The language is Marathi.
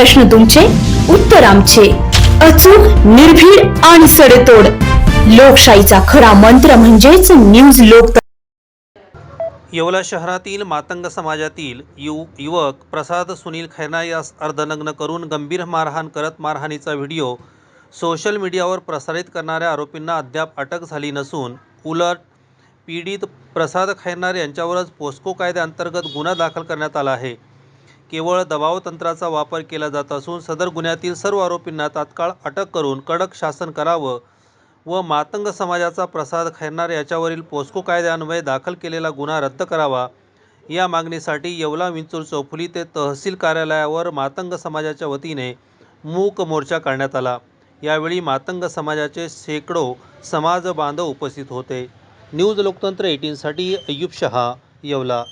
प्रश्न तुमचे उत्तर आमचे. अचूक निर्भीड आणि सडेतोड. लोकशाहीचा खरा मंत्र म्हणजेच न्यूज लोक येवला शहरातील मातंग समाजातील यु युवक प्रसाद सुनील खैना यास अर्धनग्न करून गंभीर मारहाण करत मारहाणीचा व्हिडिओ सोशल मीडियावर प्रसारित करणाऱ्या आरोपींना अद्याप अटक झाली नसून उलट पीडित प्रसाद खैरनार यांच्यावरच पोस्को कायद्याअंतर्गत गुन्हा दाखल करण्यात आला आहे. केवळ दबाव तंत्राचा वापर केला जात असून सदर गुन्ह्यातील सर्व आरोपींना तात्काळ अटक करून कडक शासन करावं व मातंग समाजाचा प्रसाद खैरणार याच्यावरील पोस्को कायद्यान्वये दाखल केलेला गुन्हा रद्द करावा. या मागणीसाठी येवला विंचूर चौफुली ते तहसील कार्यालयावर मातंग समाजाच्या वतीने मूक मोर्चा काढण्यात आला. यावेळी मातंग समाजाचे शेकडो समाज बांधव उपस्थित होते. न्यूज लोकतंत्र एटीनसाठी अय्यूब शहा येवला.